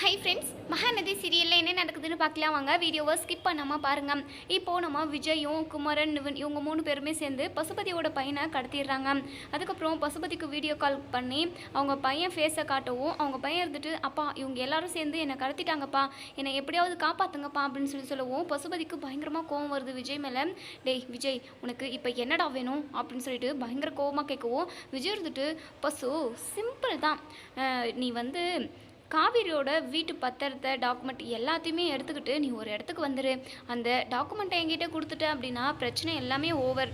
Hi friends Mahanadi சீரியலில் என்ன நடக்குதுன்னு பார்க்கலாம். வாங்க வீடியோவை ஸ்கிப் பண்ணாமல் பாருங்கள் இப்போது நம்ம விஜயும் குமரன் நிவன் இவங்க மூணு பேருமே சேர்ந்து பசுபதியோட பையனை கடத்திடுறாங்க. அதுக்கப்புறம் பசுபதிக்கு வீடியோ கால் பண்ணி அவங்க பையன் ஃபேஸை காட்டவும் அவங்க பையன் இருந்துட்டு அப்பா இவங்க எல்லாரும் சேர்ந்து என்னை கடத்திட்டாங்கப்பா. என்னை எப்படியாவது காப்பாற்றுங்கப்பா அப்படின்னு சொல்லி சொல்லவும் பசுபதிக்கு பயங்கரமாக கோவம் வருது விஜய் மேலே. டேய் விஜய் உனக்கு இப்போ என்னடா வேணும்? அப்படின்னு சொல்லிட்டு பயங்கர கோவமாக கேட்கவும் விஜய் இருந்துட்டு பசு சிம்பிள் தான். நீ வந்து காவிரியோட வீட்டு பத்திரத்தை டாக்குமெண்ட் எல்லாத்தையுமே எடுத்துக்கிட்டு நீ ஒரு இடத்துக்கு வந்துரு. அந்த டாக்குமெண்ட்டை என்கிட்ட கொடுத்துட்ட அப்படின்னா பிரச்சனை எல்லாமே ஓவர்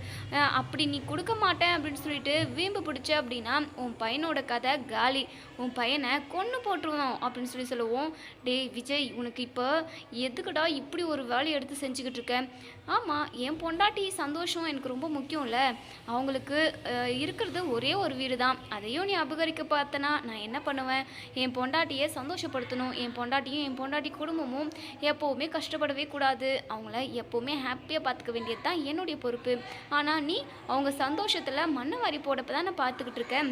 அப்படி நீ கொடுக்க மாட்டேன் அப்படின்னு சொல்லிட்டு வீம்பு பிடிச்ச அப்படின்னா உன் பையனோட கதை காலி. உன் பையனை கொன்று போட்டுருவோம் அப்படின்னு சொல்லி சொல்லுவோம். டேய் விஜய் உனக்கு இப்போ எதுக்குடா இப்படி ஒரு வேலையை எடுத்து செஞ்சுக்கிட்டு இருக்க? ஆமாம் என் பொண்டாட்டி சந்தோஷம் எனக்கு ரொம்ப முக்கியம்ல. அவங்களுக்கு இருக்கிறது ஒரே ஒரு வீடு தான் அதையும் நீ அபகரிக்க பார்த்தனா நான் என்ன பண்ணுவேன்? என் பொண்டாட்டியை சந்தோஷப்படுத்தணும். என் பொண்டாட்டியும் என் பொண்டாட்டி குடும்பமும் எப்போவுமே கஷ்டப்படவே கூடாது. அவங்கள எப்போவுமே ஹாப்பியாக பார்த்துக்க வேண்டியது தான் என்னுடைய பொறுப்பு. ஆனால் நீ அவங்க சந்தோஷத்தில் மண்ணை வாரி போடப்போ தான் நான் பார்த்துக்கிட்டு இருக்கேன்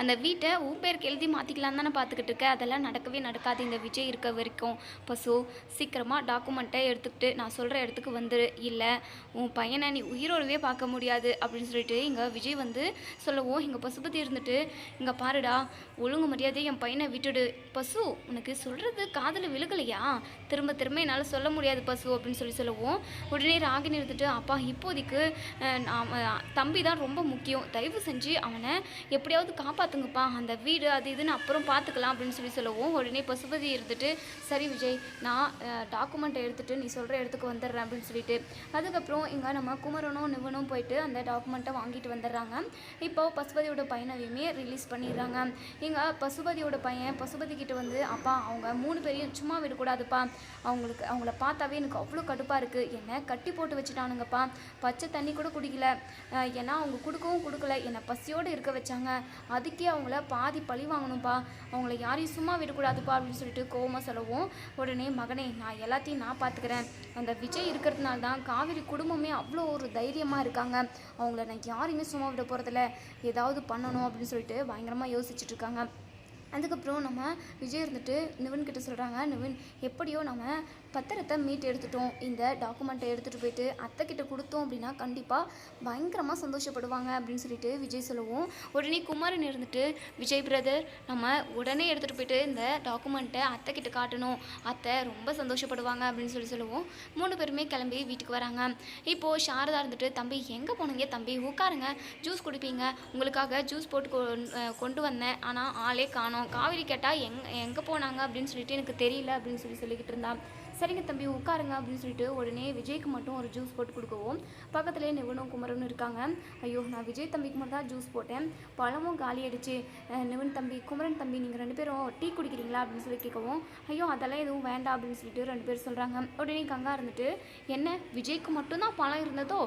அந்த வீட்டை உன் பேருக்கு எழுதி மாற்றிக்கலாம் தானே பார்த்துக்கிட்டு இருக்க? அதெல்லாம் நடக்கவே நடக்காது. இந்த விஜய் இருக்க வரைக்கும். பசு சீக்கிரமாக டாக்குமெண்ட்டை எடுத்துக்கிட்டு நான் சொல்கிற இடத்துக்கு வந்துரு. இல்லை உன் பையனை நீ உயிரோடவே பார்க்க முடியாது அப்படின்னு சொல்லிட்டு இங்கே விஜய் வந்து சொல்லவும் இங்கே பசுபதி இருந்துட்டு இங்கே பாருடா ஒழுங்கு மரியாதையை என் பையனை விட்டுடு. பசு உனக்கு சொல்கிறது காதில் விழுகலையா? திரும்ப திரும்ப என்னால் சொல்ல முடியாது பசு அப்படின்னு சொல்லி சொல்லவும் உடனே ராகினி இருந்துட்டு அப்பா இப்போதைக்கு நான் தம்பி தான் ரொம்ப முக்கியம். தயவு செஞ்சு அவனை எப்படியாவது காப்பாற்றுங்கப்பா அந்த வீடு அது இதுன்னு அப்புறம் பார்த்துக்கலாம் அப்படின்னு சொல்லி சொல்லவும். உடனே பசுபதி இருந்துட்டு சரி விஜய் நான் டாக்குமெண்ட்டை எடுத்துகிட்டு நீ சொல்கிற இடத்துக்கு வந்துடுறேன் அப்படின்னு சொல்லிட்டு. அதுக்கப்புறம் இங்கே நம்ம குமரனும் நிவனும் போயிட்டு அந்த டாக்குமெண்ட்டை வாங்கிட்டு வந்துடுறாங்க. இப்போ பசுபதியோட பையனையுமே ரிலீஸ் பண்ணிடுறாங்க. இங்கே பசுபதியோட பையன் பசுபதி கிட்ட வந்து அப்பா அவங்க மூணு பேரையும் சும்மா விடக்கூடாதுப்பா. அவங்களுக்கு அவங்கள பார்த்தாவே எனக்கு அவ்வளோ கடுப்பாக இருக்குது என்னை கட்டி போட்டு வச்சுட்டானுங்கப்பா. பச்சை தண்ணி கூட குடிக்கல. ஏன்னா அவங்க கொடுக்கவும் கொடுக்கல. என்னை பசியோடு இருக்க வச்சாங்க. அதுக்கு அவங்கள பாதி பழி வாங்கணும்ப்பா. அவங்கள யாரையும் சும்மா விடக்கூடாதுப்பா அப்படின்னு சொல்லிட்டு கோவமாக சொல்லவும் உடனே மகனே நான் எல்லாத்தையும் நான் பார்த்துக்கிறேன் அந்த விஜய் இருக்கிறதுனால தான் காவிரி குடும்பமே அவ்வளோ ஒரு தைரியமாக இருக்காங்க. அவங்கள நான் யாரையுமே சும்மா விட போகிறதில்ல ஏதாவது பண்ணணும் அப்படின்னு சொல்லிட்டு பயங்கரமாக யோசிச்சுட்டு இருக்காங்க அதுக்கப்புறம் நம்ம விஜய் இருந்துட்டு நிவின் கிட்ட சொல்கிறாங்க நிவின் எப்படியோ நம்ம பத்திரத்தை மீட்டு எடுத்துட்டோம். இந்த டாக்குமெண்ட்டை எடுத்துகிட்டு போயிட்டு அத்தை கிட்ட கொடுத்தோம் அப்படின்னா கண்டிப்பாக பயங்கரமாக சந்தோஷப்படுவாங்க அப்படின்னு சொல்லிட்டு விஜய் சொல்லுவோம். உடனே குமாரன் இருந்துட்டு விஜய் பிரதர் நம்ம உடனே எடுத்துகிட்டு போயிட்டு இந்த டாக்குமெண்ட்டை அத்தை கிட்ட காட்டணும். அத்தை ரொம்ப சந்தோஷப்படுவாங்க அப்படின்னு சொல்லி சொல்லுவோம். மூணு பேருமே கிளம்பி வீட்டுக்கு வராங்க. இப்போது சாரதா இருந்துட்டு தம்பி எங்கே போனீங்க? தம்பி உட்காருங்க. ஜூஸ் குடிப்பீங்க. உங்களுக்காக ஜூஸ் போட்டு கொண்டு வந்தேன். ஆனால் ஆளே காணோம். காவிரி கேட்டால் எங் எங்கே போனாங்க? அப்படின்னு சொல்லிட்டு எனக்கு தெரியல அப்படின்னு சொல்லி சொல்லிக்கிட்டு இருந்தான் சரிங்க தம்பி உட்காருங்க அப்படின்னு சொல்லிட்டு உடனே விஜய்க்கு மட்டும் ஒரு ஜூஸ் போட்டு கொடுக்கவும் பக்கத்துலேயே நிவனும் குமரனும் இருக்காங்க. ஐயோ நான் விஜய் தம்பிக்கு மட்டும் தான் ஜூஸ் போட்டேன். பழமும் காலி ஆயிடுச்சு. நிவன் தம்பி குமரன் தம்பி நீங்கள் ரெண்டு பேரும் டீ குடிக்கிறீங்களா அப்படின்னு சொல்லி கேட்கவும் ஐயோ அதெல்லாம் எதுவும் வேண்டாம் அப்படின்னு சொல்லிட்டு ரெண்டு பேர் சொல்கிறாங்க உடனே கங்கா இருந்துட்டு என்ன விஜய்க்கு மட்டும்தான் பழம் இருந்ததோ?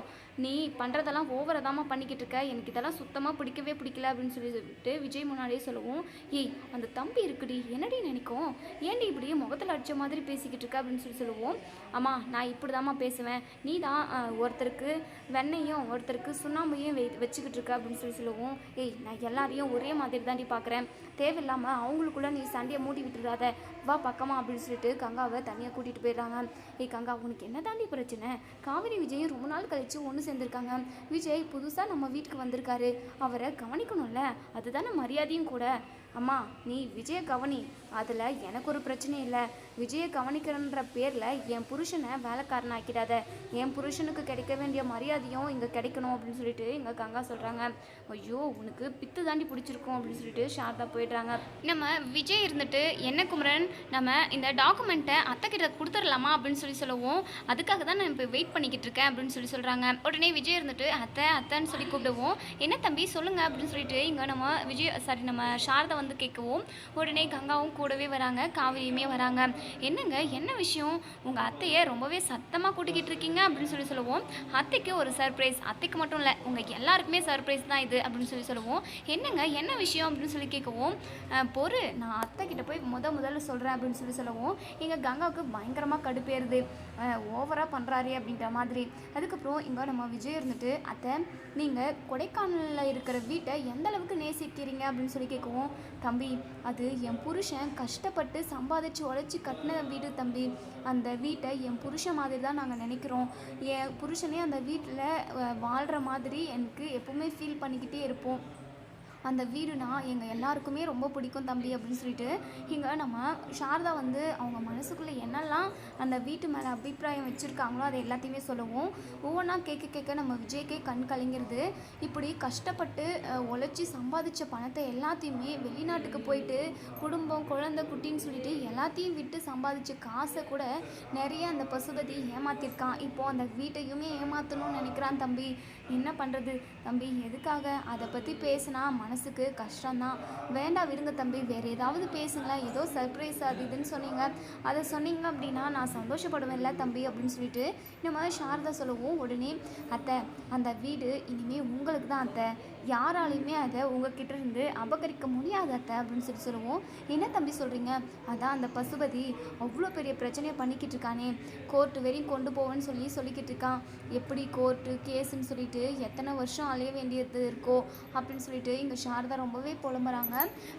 நீ பண்ணுறதெல்லாம் ஓவராக தாம்மா பண்ணிக்கிட்டு இருக்க. எனக்கு இதெல்லாம் சுத்தமாக பிடிக்கவே பிடிக்கல அப்படின்னு சொல்லிட்டு விஜய் முன்னாடியே சொல்லவும் ஏய் அந்த தம்பி இருக்குடி என்னடி நினைக்கும்? ஏன்டி இப்படி முகத்தில் அடித்த மாதிரி பேசிக்கிட்டு இருக்க? அப்படின்னு சொல்லி சொல்லுவோம். அம்மா நான் இப்படி தாம்மா பேசுவேன். நீ தான் ஒருத்தருக்கு வெண்ணையும் ஒருத்தருக்கு சுண்ணாம்பையும் வை வச்சுக்கிட்டு இருக்க. அப்படின்னு சொல்லி சொல்லுவோம். ஏய் நான் எல்லாரையும் ஒரே மாதிரி தாண்டி பார்க்குறேன் தேவையில்லாமல் அவங்களுக்குள்ள நீ சண்டையை மூடி விட்டுறாத. வா பக்கமா. அப்படின்னு சொல்லிட்டு கங்காவை தனியாக கூட்டிகிட்டு போயிடுறாங்க. ஏய் கங்கா உனக்கு என்ன தாண்டி பிரச்சனை? காவிரி விஜயும் ரொம்ப நாள் கழித்து ஒன்று சேர்ந்துருக்காங்க. விஜய் புதுசாக நம்ம வீட்டுக்கு வந்திருக்காரு. அவரை கவனிக்கணும்ல. அதுதானே மரியாதையும் கூட. அம்மா நீ விஜய கவனி. அதில் எனக்கு ஒரு பிரச்சனை இல்லை. விஜயை கவனிக்கிறன்ற பேரில் என் புருஷனை வேலைக்காரன் ஆக்கிடாத என் புருஷனுக்கு கிடைக்க வேண்டிய மரியாதையும் இங்கே கிடைக்கணும் அப்படின்னு சொல்லிட்டு இங்கே கங்கா சொல்கிறாங்க ஐயோ உனக்கு பித்து தாண்டி பிடிச்சிருக்கும் அப்படின்னு சொல்லிட்டு ஷாரதா போயிடுறாங்க. நம்ம விஜய் இருந்துட்டு என்ன குமரன் நம்ம இந்த டாக்குமெண்ட்டை அத்தை கிட்ட கொடுத்துடலாமா? அப்படின்னு சொல்லி சொல்லுவோம். அதுக்காக தான் நான் இப்போ வெயிட் பண்ணிக்கிட்டு இருக்கேன் அப்படின்னு சொல்லி சொல்கிறாங்க உடனே விஜய் இருந்துட்டு அத்தை அத்தைன்னு சொல்லி கூப்பிடுவோம். என்ன தம்பி சொல்லுங்க. அப்படின்னு சொல்லிட்டு இங்கே நம்ம விஜய் சாரி நம்ம சாரதா வந்து கேட்கவும். உடனே கங்காவும் கூடவே வராங்க காவிரியுமே வராங்க. என்னங்க என்ன விஷயம்? உங்கள் அத்தையை ரொம்பவே சத்தமாக கூட்டிக்கிட்டு இருக்கீங்க அப்படின்னு சொல்லி சொல்லுவோம். அத்தைக்கு ஒரு சர்ப்ரைஸ் அத்தைக்கு மட்டும் இல்லை உங்கள் எல்லாருக்குமே சர்ப்ரைஸ் தான் இது அப்படின்னு சொல்லி சொல்லுவோம். என்னங்க என்ன விஷயம் அப்படின்னு சொல்லி கேட்கவும். பொறு நான் அத்தை கிட்ட போய் முத முதல்ல சொல்கிறேன் அப்படின்னு சொல்லி சொல்லுவோம். எங்கள் கங்காவுக்கு பயங்கரமாக கடுப்பேறுது ஓவராக பண்ணுறாரு அப்படின்ற மாதிரி. அதுக்கப்புறம் இங்கே நம்ம விஜய் இருந்துட்டு அத்தை நீங்கள் கொடைக்கானலில் இருக்கிற வீட்டை எந்த அளவுக்கு நேசிக்கிறீங்க? அப்படின்னு சொல்லி கேட்கவும். தம்பி அது என் புருஷன் கஷ்டப்பட்டு சம்பாதிச்சு உழைச்சி கட்டின வீடு தம்பி அந்த வீட்டை என் புருஷன் மாதிரி தான் நாங்கள் நினைக்கிறோம். என் புருஷனே அந்த வீட்டில் வாழ்கிற மாதிரி எனக்கு எப்பவுமே ஃபீல் பண்ணிக்கிட்டே இருப்போம். அந்த வீடுனா எங்கள் எல்லாருக்குமே ரொம்ப பிடிக்கும் தம்பி அப்படின்னு சொல்லிட்டு இங்கே நம்ம சாரதா வந்து அவங்க மனசுக்குள்ளே என்னெல்லாம் அந்த வீட்டு மேலே அபிப்பிராயம் வச்சுருக்காங்களோ அதை எல்லாத்தையுமே சொல்லுவோம். ஒவ்வொன்றா கேட்க கேட்க நம்ம விஜய்க்கே கண் கலங்கிறது இப்படி கஷ்டப்பட்டு உழைச்சி சம்பாதிச்ச பணத்தை எல்லாத்தையுமே வெளிநாட்டுக்கு போயிட்டு குடும்பம் குழந்தை குட்டின்னு சொல்லிட்டு எல்லாத்தையும் விட்டு சம்பாதிச்ச காசை கூட நிறைய அந்த பசுபதி ஏமாத்திருக்கான் இப்போ அந்த வீட்டையுமே ஏமாற்றணும்னு நினைக்கிறான் தம்பி. என்ன பண்ணுறது தம்பி எதுக்காக? அதை பற்றி பேசினா மனசுக்கு கஷ்டம்தான். வேண்டாம் விடுங்க தம்பி வேறு ஏதாவது பேசுங்களேன். ஏதோ சர்ப்ரைஸ் அது இதுன்னு சொன்னீங்க. அதை சொன்னீங்க அப்படின்னா நான் சந்தோஷப்படுவேன்ல தம்பி அப்படின்னு சொல்லிட்டு இந்த மாதிரி சாரதா சொல்லவும் உடனே அத்தை அந்த வீடு இனிமேல் உங்களுக்கு தான் அத்தை. யாராலையுமே அதை உங்ககிட்ட இருந்து அபகரிக்க முடியாத அத்தை அப்படின்னு சொல்லி சொல்லுவோம். என்ன தம்பி சொல்கிறீங்க அதான் அந்த பசுபதி அவ்வளோ பெரிய பிரச்சனையை பண்ணிக்கிட்டு இருக்கானே. கோர்ட்டு வரையும் கொண்டு போவேன்னு சொல்லி சொல்லிக்கிட்டு இருக்கான். எப்படி கோர்ட்டு கேஸுன்னு சொல்லிட்டு எத்தனை வருஷம் அலைய வேண்டியது இருக்கோ அப்படின்னு சொல்லிட்டு இங்கே சாரதா ரொம்பவே புலம்புறாங்க.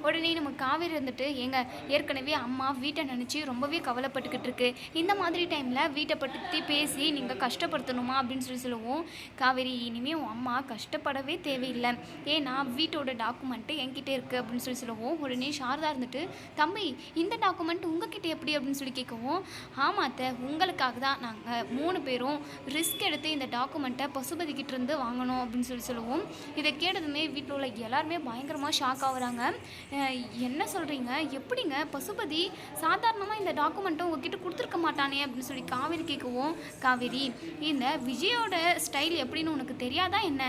உடனே நம்ம காவேரி இருந்துட்டு எங்க ஏற்கனவே அம்மா வீட்டை நினச்சி ரொம்பவே கவலைப்பட்டுக்கிட்டு இருக்கு. இந்த மாதிரி டைமில் வீட்டை பற்றி பேசி நீங்கள் கஷ்டப்படுத்தணுமா? அப்படின்னு சொல்லி சொல்லுவோம். காவேரி இனிமே உன் அம்மா கஷ்டப்படவே தேவையில்லை. ஏன்னா வீட்டோட டாக்குமெண்ட்டு என்கிட்ட இருக்குது அப்படின்னு சொல்லி சொல்லுவோம். உடனே சாரதா இருந்துட்டு தம்பி இந்த டாக்குமெண்ட் உங்ககிட்ட எப்படி? அப்படின்னு சொல்லி கேட்கவும் ஆமாத்த உங்களுக்காக தான் நாங்கள் மூணு பேரும் ரிஸ்க் எடுத்து இந்த டாக்குமெண்ட்டை பசுபதி கிட்ட இருந்து வாங்கணும். அப்படின்னு சொல்லி சொல்லுவோம். இதை கேட்டதுமே வீட்டில் உள்ள எல்லாருமே பயங்கரமாக ஷாக் ஆகுறாங்க. என்ன சொல்கிறீங்க எப்படிங்க பசுபதி சாதாரணமாக இந்த டாக்குமெண்ட்டை உங்ககிட்ட கொடுத்துருக்க மாட்டானே? அப்படின்னு சொல்லி காவேரி கேட்கவும் காவேரி இந்த விஜயோட ஸ்டைல் எப்படின்னு உனக்கு தெரியாதா என்ன?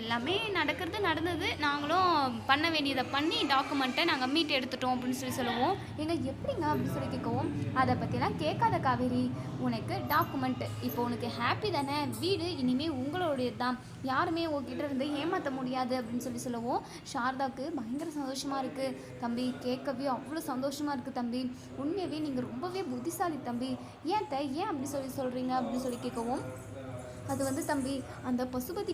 எல்லாமே நான் நடக்கிறது நடந்தது. நாங்களும் பண்ண வேண்டியதை பண்ணி டாக்குமெண்ட்டை நாங்கள் மீட் எடுத்துட்டோம் அப்படின்னு சொல்லி சொல்லுவோம். எங்க எப்படிங்க அப்படின்னு சொல்லி கேட்கவும்? அதை பற்றிலாம் கேட்காத காவேரி உனக்கு டாக்குமெண்ட் இப்போ உனக்கு ஹாப்பி தானே? வீடு இனிமேல் உங்களுடையது தான் யாருமே உங்ககிட்ட இருந்து ஏமாற்ற முடியாது அப்படின்னு சொல்லி சொல்லுவோம். சாரதாவுக்கு பயங்கர சந்தோஷமாக இருக்குது தம்பி கேட்கவே அவ்வளோ சந்தோஷமாக இருக்குது தம்பி. உண்மையாகவே நீங்கள் ரொம்பவே புத்திசாலி தம்பி. ஏன் த ஏன் அப்படி சொல்லி சொல்கிறீங்க அப்படின்னு சொல்லி கேட்கவும்? அது வந்து தம்பி அந்த பசுபதி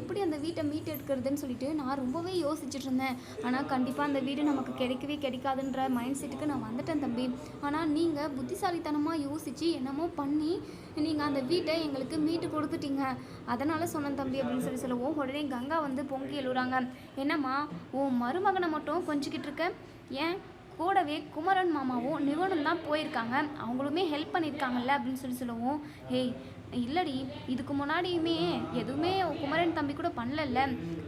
எப்படி அந்த வீட்டை மீட் எடுக்கிறதுன்னு சொல்லிட்டு நான் ரொம்பவே யோசிச்சுட்டு இருந்தேன் ஆனால் கண்டிப்பாக அந்த வீடு நமக்கு கிடைக்கவே கிடைக்காதுன்ற மைண்ட் செட்டுக்கு நான் வந்துட்டேன் தம்பி. ஆனால் நீங்கள் புத்திசாலித்தனமாக யோசித்து என்னமோ பண்ணி நீங்கள் அந்த வீட்டை எங்களுக்கு மீட்டு கொடுத்துட்டீங்க. அதனால் சொன்னேன் தம்பி அப்படின்னு சொல்லி சொல்லுவோம் உடனே கங்கா வந்து பொங்கி எழுறாங்க என்னம்மா உன் மருமகனை மட்டும் கொஞ்சிக்கிட்டு இருக்க ஏன்? கூடவே குமரன் மாமாவும் நிவனும் தான் போயிருக்காங்க. அவங்களுமே ஹெல்ப் பண்ணியிருக்காங்கல்ல? அப்படின்னு சொல்லி சொல்லுவோம் ஏய் இல்லடி இதுக்கு முன்னாடியுமே எதுவுமே குமரன் தம்பி கூட பண்ணலல்ல.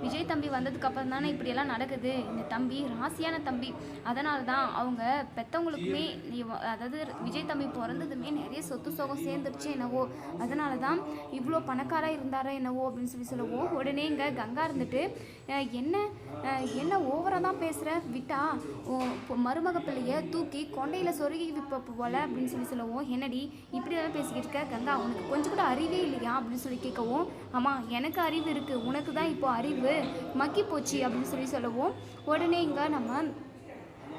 விஜய் தம்பி வந்ததுக்கப்புறம் தானே இப்படியெல்லாம் நடக்குது. இந்த தம்பி ராசியான தம்பி. அதனால தான் அவங்க பெற்றவங்களுக்குமே அதாவது விஜய் தம்பி பிறந்ததுமே நிறைய சொத்து சோகம் சேர்ந்துருச்சு என்னவோ. அதனால தான் இவ்வளோ பணக்காராக இருந்தாரோ என்னவோ அப்படின்னு சொல்லி சொல்லுவோம் உடனே இங்கே கங்கா இருந்துட்டு என்ன என்ன ஓவராக தான் பேசுகிற விட்டா மருமக பிள்ளையை தூக்கி கொண்டையில் சொருகி விப்ப போல அப்படின்னு சொல்லி சொல்லுவோம் என்னடி இப்படி தான் பேசிக்கிட்டு இருக்க? கங்கா உனக்கு கொஞ்சம் கூட அறிவே இல்லையா அப்படின்னு சொல்லி கேட்கவும் ஆமாம் எனக்கு அறிவு இருக்குது உனக்கு தான் இப்போ அறிவு. மக்கி போச்சு அப்படின்னு சொல்லி சொல்லவும் உடனே இங்கே நம்ம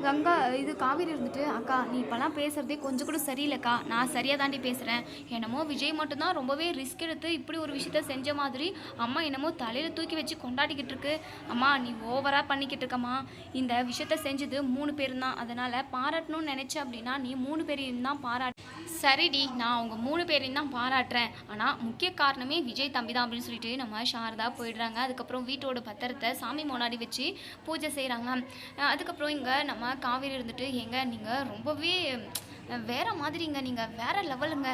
கங்கா இது காவேரி இருந்துட்டு அக்கா நீ இப்போலாம் பேசுகிறதே கொஞ்சம் கூட சரியில்லைக்கா. நான் சரியாக தாண்டி பேசுகிறேன் என்னமோ விஜய் மட்டும்தான் ரொம்பவே ரிஸ்க் எடுத்து இப்படி ஒரு விஷயத்த செஞ்ச மாதிரி அம்மா என்னமோ தலையில் தூக்கி வச்சு கொண்டாடிக்கிட்டு இருக்கு. அம்மா நீ ஓவராக பண்ணிக்கிட்டு இருக்கம்மா. இந்த விஷயத்த செஞ்சது மூணு பேரும் தான் அதனால் பாராட்டணும்னு நினச்ச அப்படின்னா நீ மூணு பேரையும் தான் பாராட்டு சரிடி நான் அவங்க மூணு பேரையும் தான் பாராட்டுறேன். ஆனால் முக்கிய காரணமே விஜய் தம்பி தான் அப்படின்னு சொல்லிட்டு நம்ம சாரதா போயிடுறாங்க. அதுக்கப்புறம் வீட்டோட பத்திரத்தை சாமி முன்னாடி வச்சு பூஜை செய்கிறாங்க அதுக்கப்புறம் இங்கே நம்ம காவேரி இருந்துட்டு எங்கே நீங்கள் ரொம்பவே வேறு மாதிரிங்க. நீங்கள் வேறு லெவலுங்க.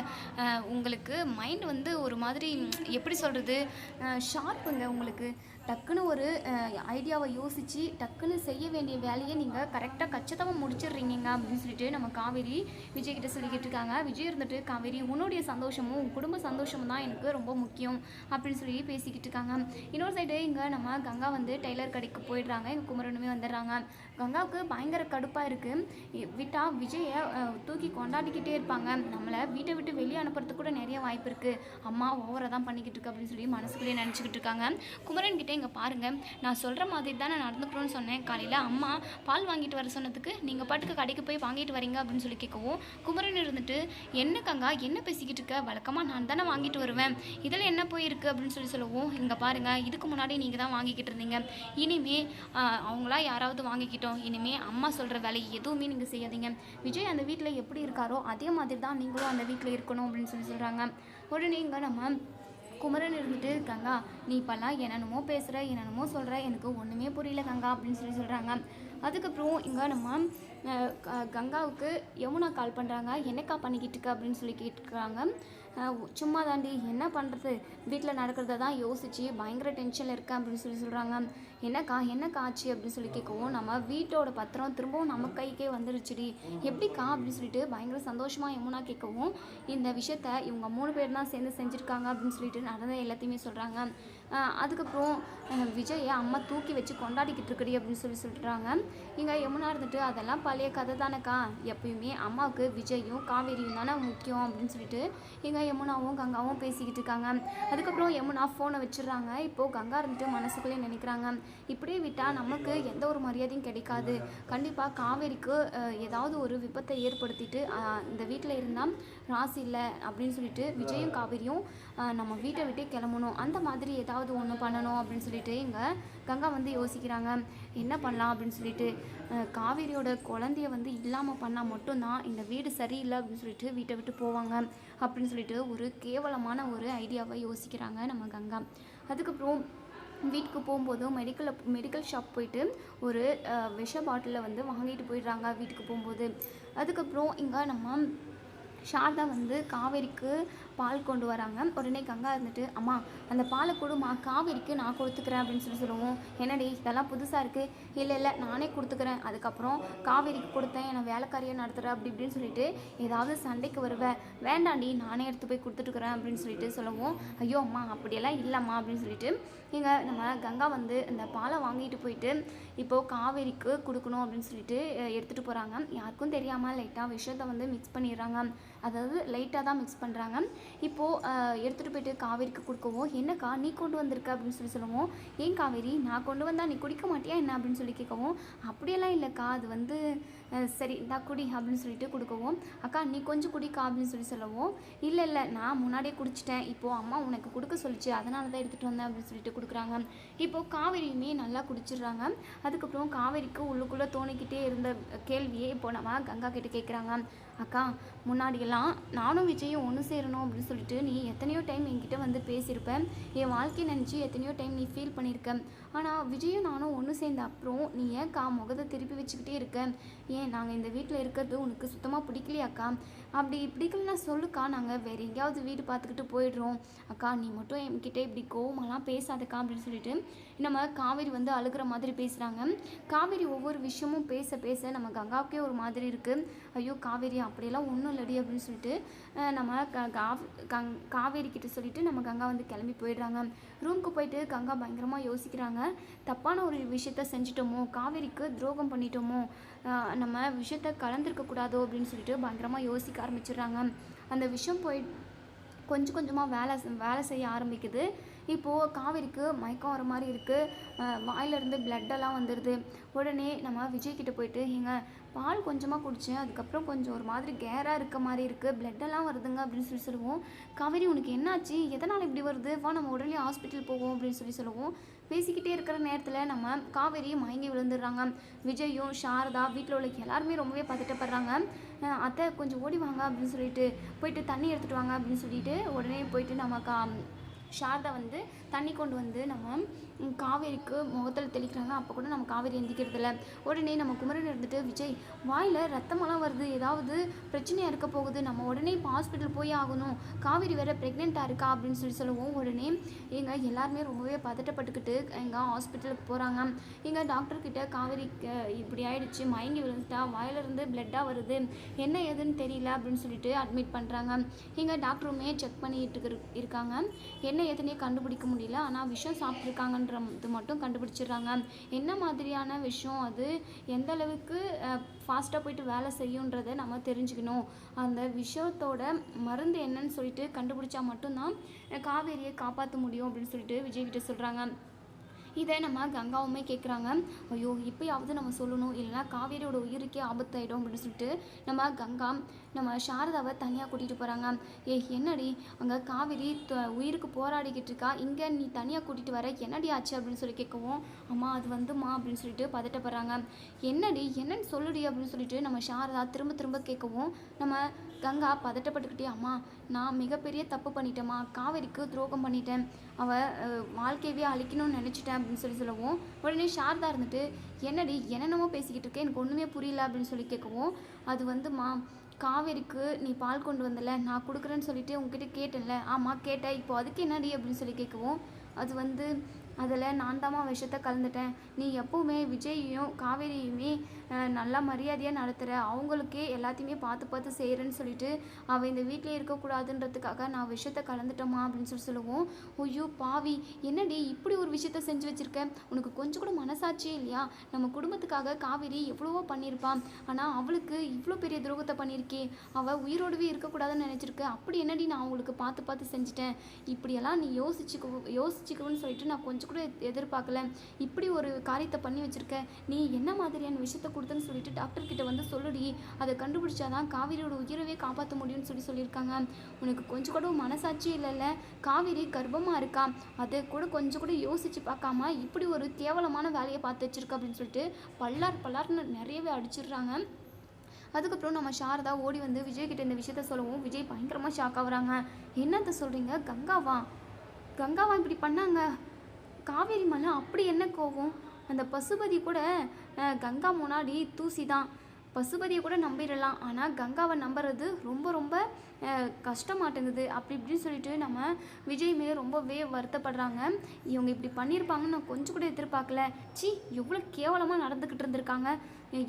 உங்களுக்கு மைண்ட் வந்து ஒரு மாதிரி எப்படி சொல்கிறது ஷார்ப்புங்க உங்களுக்கு. டக்குன்னு ஒரு ஐடியாவை யோசித்து டக்குன்னு செய்ய வேண்டிய வேலையை நீங்கள் கரெக்டாக கச்சிதமாக முடிச்சிடுறீங்க அப்படின்னு சொல்லிட்டு நம்ம காவேரி விஜய் கிட்ட சொல்லிக்கிட்டு இருக்காங்க. விஜய் இருந்துட்டு காவேரி உன்னுடைய சந்தோஷமும் உன் குடும்ப சந்தோஷமும் தான் எனக்கு ரொம்ப முக்கியம் அப்படின்னு சொல்லி பேசிக்கிட்டு இருக்காங்க. இன்னொரு சைடு இங்கே நம்ம கங்கா வந்து டெய்லர் கடைக்கு போயிடுறாங்க. எங்கள் குமரனுமே வந்துடுறாங்க. கங்காவுக்கு பயங்கர கடுப்பாக இருக்குது விட்டா விஜயை தூக்கி கொண்டாடிக்கிட்டே இருப்பாங்க. நம்மளை வீட்டை விட்டு வெளியே அனுப்புறதுக்கு கூட நிறைய வாய்ப்பு இருக்குது அம்மா ஓவராக தான் பண்ணிக்கிட்டு இருக்கு அப்படின்னு சொல்லி மனசுக்குள்ளேயே நினச்சிக்கிட்டு இருக்காங்க. குமரன் கிட்டே இங்கே பாருங்கள் நான் சொல்கிற மாதிரி தான் நான் நடந்துக்கிறோன்னு சொன்னேன். காலையில் அம்மா பால் வாங்கிட்டு வர சொன்னதுக்கு நீங்கள் பாட்டுக்கு கடைக்கு போய் வாங்கிட்டு வரீங்க அப்படின்னு சொல்லி கேட்கவும் குமரன் இருந்துட்டு என்ன கங்கா என்ன பேசிக்கிட்டு இருக்க? வழக்கமாக நான் தானே வாங்கிட்டு வருவேன். இதில் என்ன போயிருக்கு? அப்படின்னு சொல்லி சொல்லவும் இங்கே பாருங்கள் இதுக்கு முன்னாடி நீங்கள் தான் வாங்கிக்கிட்டு இருந்தீங்க. இனிமே அவங்களா யாராவது வாங்கிக்கிட்டோம். இனிமே அம்மா சொல்கிற வேலை எதுவுமே நீங்கள் செய்யாதீங்க. விஜய் அந்த வீட்டில் எப்படி இருக்காரோ அதே மாதிரி தான் நீங்களும் அந்த வீட்டில் இருக்கணும் அப்படின்னு சொல்லி சொல்கிறாங்க உடனே இங்கே நம்ம குமரன் இருந்துட்டு கங்கா நீ இப்போல்லாம் என்னென்னமோ பேசுகிற என்னென்னமோ சொல்கிற எனக்கு ஒன்றுமே புரியல கங்கா அப்படின்னு சொல்லி சொல்கிறாங்க அதுக்கப்புறம் இங்கே நம்ம க- கங்காவுக்கு யமுனா கால் பண்ணுறாங்க என்னக்கா பண்ணிக்கிட்டு இருக்க? அப்படின்னு சொல்லி கேட்டுக்கிறாங்க. சும்மா தாண்டி என்ன பண்ணுறது வீட்டில் நடக்கிறத தான் யோசித்து பயங்கர டென்ஷனில் இருக்கேன் அப்படின்னு சொல்லி சொல்கிறாங்க என்னக்கா என்னக்கா ஆச்சு அப்படின்னு சொல்லி கேட்கவும் நம்ம வீட்டோட பத்திரம் திரும்பவும் நம்ம கைக்கே வந்துருச்சுடி. எப்படிக்கா அப்படின்னு சொல்லிட்டு பயங்கர சந்தோஷமாக யமுனா கேட்கவும் இந்த விஷயத்த இவங்க மூணு பேர் தான் சேர்ந்து செஞ்சுருக்காங்க அப்படின்னு சொல்லிட்டு நடந்த எல்லாத்தையுமே சொல்கிறாங்க அதுக்கப்புறம் அஹ், விஜயை அம்மா தூக்கி வச்சு கொண்டாடிக்கிட்டு இருக்கடி அப்படின்னு சொல்லி சொல்கிறாங்க இங்கே யமுனா இருந்துட்டு அதெல்லாம் பழைய கதை தானேக்கா. எப்பயுமே அம்மாவுக்கு விஜயும் காவேரியும் தானே முக்கியம் அப்படின்னு சொல்லிட்டு இங்கே யமுனாவும் கங்காவும் பேசிக்கிட்டு இருக்காங்க. அதுக்கப்புறம் யமுனா ஃபோனை வச்சிடுறாங்க. இப்போது கங்கா இருந்துட்டு மனசுக்குள்ளே நினைக்கிறாங்க. இப்படியே விட்டால் நமக்கு எந்த ஒரு மரியாதையும் கிடைக்காது. கண்டிப்பாக காவேரிக்கு ஏதாவது ஒரு விபத்தை ஏற்படுத்திட்டு இந்த வீட்டில் இருந்தால் ராசி இல்லை அப்படின்னு சொல்லிட்டு விஜயும் காவேரியும் நம்ம வீட்டை விட்டே கிளம்பணும். அந்த மாதிரி ஏதாவது ஏதாவது ஒன்று பண்ணணும் அப்படின்னு சொல்லிட்டு இங்கே கங்கா வந்து யோசிக்கிறாங்க. என்ன பண்ணலாம் அப்படின்னு சொல்லிட்டு காவேரியோட குழந்தைய வந்து இல்லாமல் பண்ணால் மட்டும்தான் இந்த வீடு சரியில்லை அப்படின்னு சொல்லிட்டு வீட்டை விட்டு போவாங்க அப்படின்னு சொல்லிட்டு ஒரு கேவலமான ஒரு ஐடியாவை யோசிக்கிறாங்க நம்ம கங்கா. அதுக்கப்புறம் வீட்டுக்கு போகும்போதும் மெடிக்கலில் மெடிக்கல் ஷாப் போயிட்டு ஒரு விஷ பாட்டிலில் வந்து வாங்கிட்டு போயிடுறாங்க வீட்டுக்கு போகும்போது. அதுக்கப்புறம் இங்கே நம்ம சாரதா வந்து காவேரிக்கு பால் கொண்டு வராங்க. உடனே கங்கா இருந்துட்டு அம்மா அந்த பாலை கொடுமா காவேரிக்கு நான் கொடுத்துக்கிறேன் அப்படின்னு சொல்லி சொல்லுவோம். என்னடி இதெல்லாம் புதுசாக இருக்குது இல்லை இல்லை நானே கொடுத்துக்கிறேன். அதுக்கப்புறம் காவேரிக்கு கொடுத்தேன். என்னை வேலைக்காரியாக நடத்துகிறேன் அப்படி இப்படின்னு சொல்லிட்டு ஏதாவது சண்டைக்கு வருவேன் வேண்டாண்டி நானே எடுத்து போய் கொடுத்துட்டுக்கிறேன் அப்படின்னு சொல்லிட்டு சொல்லுவோம். ஐயோ அம்மா அப்படியெல்லாம் இல்லைம்மா அப்படின்னு சொல்லிட்டு இங்கே நம்ம கங்கா வந்து இந்த பாலை வாங்கிட்டு போயிட்டு இப்போது காவேரிக்கு கொடுக்கணும் அப்படின்னு சொல்லிட்டு எடுத்துகிட்டு போகிறாங்க யாருக்கும் தெரியாமல் லைட்டாக விஷயத்தை வந்து மிக்ஸ் பண்ணிடுறாங்க. அதாவது லைட்டாக தான் மிக்ஸ் பண்ணுறாங்க இப்போது எடுத்துகிட்டு போயிட்டு காவேரிக்கு கொடுக்கவும் என்னக்கா நீ கொண்டு வந்திருக்க? அப்படின்னு சொல்லி சொல்லுவோம் ஏன் காவேரி நான் கொண்டு வந்தால் நீ குடிக்க மாட்டியா என்ன? அப்படின்னு சொல்லி கேட்கவும் அப்படியெல்லாம் இல்லைக்கா அது வந்து சரி இந்தா குடி அப்படின்னு சொல்லிட்டு கொடுக்கவும் அக்கா நீ கொஞ்சம் குடிக்கா அப்படின்னு சொல்லி சொல்லவும் இல்லை இல்லை நான் முன்னாடியே குடிச்சிட்டேன். இப்போது அம்மா உனக்கு கொடுக்க சொல்லிச்சு அதனால தான் எடுத்துகிட்டு வந்தேன் அப்படின்னு சொல்லிட்டு கொடுக்குறாங்க. இப்போது காவேரியுமே நல்லா குடிச்சிடுறாங்க. அதுக்கப்புறம் காவேரிக்கு உள்ளுக்குள்ளே தோணிக்கிட்டே இருந்த கேள்வியே இப்போ நம்ம கங்கா கிட்ட கேட்குறாங்க. அக்கா முன்னாடியெல்லாம் நானும் விஜயும் ஒன்று சேரணும் அப்படின்னு சொல்லிட்டு நீ எத்தனையோ டைம் என்கிட்ட வந்து பேசியிருப்பேன் என் வாழ்க்கையை நினச்சி எத்தனையோ டைம் நீ ஃபீல் பண்ணியிருக்க. ஆனால் விஜயும் நானும் ஒன்று சேர்ந்த அப்புறம் நீ ஏன்க்கா முகத்தை திருப்பி வச்சுக்கிட்டே இருக்க? ஏன் நாங்கள் இந்த வீட்டில் இருக்கிறது உனக்கு சுத்தமாக பிடிக்கலையாக்கா அப்படி பிடிக்கலன்னா சொல்லுக்கா நாங்கள் வேறு எங்கேயாவது வீடு பார்த்துக்கிட்டு போயிடுறோம். அக்கா நீ மட்டும் என்கிட்ட இப்படி கோவமெல்லாம் பேசாதக்கா அப்படின்னு சொல்லிட்டு நம்ம காவேரி வந்து அழுகிற மாதிரி பேசுகிறாங்க காவேரி ஒவ்வொரு விஷயமும் பேச பேச நம்ம கங்காவுக்கே ஒரு மாதிரி இருக்குது ஐயோ காவேரி அப்படியெல்லாம் ஒன்றும் இல்லடி அப்படின்னு சொல்லிட்டு நம்ம க காவ்- கங் காவேரி கிட்ட சொல்லிட்டு நம்ம கங்கா வந்து கிளம்பி போயிடுறாங்க. ரூமுக்கு போயிட்டு கங்கா பயங்கரமாக யோசிக்கிறாங்க. தப்பான ஒரு விஷயத்த செஞ்சிட்டோமோ காவேரிக்கு துரோகம் பண்ணிட்டோமோ நம்ம விஷயத்த கலந்துருக்கக்கூடாதோ அப்படின்னு சொல்லிட்டு பயங்கரமாக யோசிக்க ஆரம்பிச்சிடுறாங்க. அந்த விஷயம் போய் கொஞ்சம் கொஞ்சமாக வேலை வேலை செய்ய ஆரம்பிக்குது. இப்போது காவேரிக்கு மயக்கம் வர மாதிரி இருக்குது வாயிலிருந்து பிளட்டெல்லாம் வந்துடுது உடனே நம்ம விஜய்கிட்ட போயிட்டு ஏங்க பால் கொஞ்சமாக குடித்தேன் அதுக்கப்புறம் கொஞ்சம் ஒரு மாதிரி கேராக இருக்க மாதிரி இருக்குது பிளட்டெல்லாம் வருதுங்க அப்படின்னு சொல்லி சொல்லுவோம். காவேரி உனக்கு என்னாச்சு? எதனால் இப்படி வருது? வா நம்ம உடனே ஹாஸ்பிட்டல் போவோம் அப்படின்னு சொல்லி சொல்லுவோம். பேசிக்கிட்டே இருக்கிற நேரத்தில் நம்ம காவேரி மயங்கி விழுந்துடுறாங்க. விஜயும் சாரதா வீட்டில் உள்ள எல்லாருமே ரொம்பவே பதட்டப்படுறாங்க. அத்தை கொஞ்சம் ஓடி வாங்க அப்படின்னு சொல்லிட்டு போயிட்டு தண்ணி எடுத்துகிட்டு வாங்க அப்படின்னு சொல்லிட்டு உடனே போயிட்டு நம்ம கா சாரதா வந்து தண்ணி கொண்டு வந்து நம்ம காவேரிக்கு முகத்தில் தெளிக்கிறாங்க. அப்போ கூட நம்ம காவேரி எந்திக்கிறதில்ல உடனே நம்ம குமரன் இருந்துட்டு விஜய் வாயில் ரத்தமெல்லாம் வருது. ஏதாவது பிரச்சனையாக இருக்க போகுது. நம்ம உடனே இப்போ ஹாஸ்பிட்டல் போய் ஆகணும். காவேரி வேற ப்ரெக்னெண்ட்டாக இருக்கா? அப்படின்னு சொல்லி சொல்லுவோம். உடனே எங்கள் எல்லாருமே ரொம்பவே பதட்டப்பட்டுக்கிட்டு எங்கள் ஹாஸ்பிட்டலுக்கு போகிறாங்க எங்கள் டாக்டர் கிட்ட காவேரிக்கு இப்படி ஆயிடுச்சு. மயங்கி விழுந்துட்டா வாயிலிருந்து பிளட்டாக வருது. என்ன ஏதுன்னு தெரியல அப்படின்னு சொல்லிட்டு அட்மிட் பண்ணுறாங்க எங்கள் டாக்டருமே செக் பண்ணிட்டு இருக்காங்க. என்ன ஏதுன்னே கண்டுபிடிக்க முடியல. ஆனால் விஷம் சாப்பிட்ருக்காங்கன்றது மட்டும் கண்டுபிடிச்சிடுறாங்க. என்ன மாதிரியான விஷயம் அது? எந்த அளவுக்கு ஃபாஸ்ட்டாக போயிட்டு வேலை செய்யுன்றதை நம்ம தெரிஞ்சுக்கணும். அந்த விஷயத்தோட மருந்து என்னன்னு சொல்லிட்டு கண்டுபிடிச்சா மட்டும்தான் காவேரியை காப்பாற்ற முடியும் அப்படின்னு சொல்லிட்டு விஜய்கிட்ட சொல்கிறாங்க இதை நம்ம கங்காவுமே கேட்குறாங்க ஐயோ இப்போயாவது நம்ம சொல்லணும். இல்லைன்னா காவேரியோட உயிருக்கே ஆபத்தாயிடும் அப்படின்னு சொல்லிட்டு நம்ம கங்கா நம்ம சாரதாவை தனியாக கூட்டிகிட்டு போகிறாங்க ஏ என்னடி? அங்கே காவேரி உயிருக்கு போராடிக்கிட்டு இருக்கா. இங்கே நீ தனியாக கூட்டிகிட்டு வர என்னடி ஆச்சு அப்படின்னு சொல்லி கேட்கவும் அம்மா அது வந்துமா அப்படின்னு சொல்லிட்டு பதட்டப்படுறாங்க. என்னடி? என்னன்னு சொல்லுடி அப்படின்னு சொல்லிட்டு நம்ம சாரதா திரும்ப திரும்ப கேட்கவும் நம்ம கங்கா பதட்டப்பட்டுக்கிட்டே அம்மா நான் மிகப்பெரிய தப்பு பண்ணிட்டேம்மா. காவேரிக்கு துரோகம் பண்ணிட்டேன். அவள் வாழ்க்கையவே அழிக்கணும்னு நினச்சிட்டேன் அப்படின்னு சொல்லி சொல்லவும் உடனே சாரதா இருந்துட்டு என்னடி என்னென்னமோ பேசிக்கிட்டு இருக்கேன் எனக்கு ஒன்றுமே புரியல அப்படின்னு சொல்லி கேட்கவும் அது வந்துமா காவேரிக்கு நீ பால் கொண்டு வந்தல. நான் கொடுக்குறேன்னு சொல்லிட்டு உங்ககிட்ட கேட்டேன்ல. ஆமாம் கேட்டேன். இப்போ அதுக்கு என்னடி? அப்படின்னு சொல்லி கேட்கவும் அது வந்து அதில் நான் தாம்மா விஷத்தை கலந்துட்டேன். நீ எப்போவுமே விஜயையும் காவேரியுமே நல்லா மரியாதையாக நடத்துகிற அவங்களுக்கே எல்லாத்தையுமே பார்த்து பார்த்து செய்கிறேன்னு சொல்லிட்டு அவள் இந்த வீட்டிலே இருக்கக்கூடாதுன்றதுக்காக நான் விஷத்தை கலந்துட்டோமா அப்படின்னு சொல்லி சொல்லுவோம். ஐயோ பாவி. என்னடி இப்படி ஒரு விஷயத்த செஞ்சு வச்சுருக்கேன் உனக்கு கொஞ்சம் கூட மனசாட்சியே இல்லையா? நம்ம குடும்பத்துக்காக காவேரி எவ்வளவோ பண்ணியிருப்பான் ஆனால் அவளுக்கு இவ்வளோ பெரிய துரோகத்தை பண்ணியிருக்கே. அவள் உயிரோடவே இருக்கக்கூடாதுன்னு நினச்சிருக்க. அப்படி என்னடி நான் அவங்களுக்கு பார்த்து பார்த்து செஞ்சுட்டேன்? இப்படியெல்லாம் நீ யோசிச்சுக்கோ யோசிச்சுக்கோன்னு சொல்லிட்டு நான் கொஞ்சம் கூட எதிர்பார்க்கல. இப்படி ஒரு காரியத்தை பண்ணி வச்சுருக்க. நீ என்ன மாதிரியான விஷயத்தை கொடுத்தன்னு சொல்லிட்டு டாக்டர்கிட்ட வந்து சொல்லுடி. அதை கண்டுபிடிச்சாதான் காவிரியோட உயிரவே காப்பாற்ற முடியும்னு சொல்லி சொல்லியிருக்காங்க. உனக்கு கொஞ்சம் கூட மனசாட்சி இல்லைல்ல? காவேரி கர்ப்பமாக இருக்கா? அதை கூட கொஞ்சம் கூட யோசிச்சு பார்க்காம இப்படி ஒரு கேவலமான வேலையை பார்த்து வச்சிருக்க அப்படின்னு சொல்லிட்டு பல்லார் பல்லார்னு நிறையவே அடிச்சிடுறாங்க. அதுக்கப்புறம் நம்ம சாரதா ஓடி வந்து விஜய்கிட்ட இந்த விஷயத்த சொல்லவும் விஜய் பயங்கரமாக ஷாக் ஆகுறாங்க. என்னத்த சொல்கிறீங்க கங்காவா? கங்காவா இப்படி பண்ணாங்க? காவேரி மேலே அப்படி என்ன கோவம்? அந்த பசுபதி கூட கங்கா முன்னாடி தூசி தான் பசுபதியை கூட நம்பிடலாம். ஆனால் கங்காவை நம்புறது ரொம்ப ரொம்ப கஷ்டமாட்டேங்குது. அப்படி இப்படின்னு சொல்லிட்டு நம்ம விஜயுமே ரொம்பவே வருத்தப்படுறாங்க. இவங்க இப்படி பண்ணியிருப்பாங்கன்னு நான் கொஞ்சம் கூட எதிர்பார்க்கல. சி எவ்வளோ கேவலமாக நடந்துக்கிட்டு இருந்திருக்காங்க.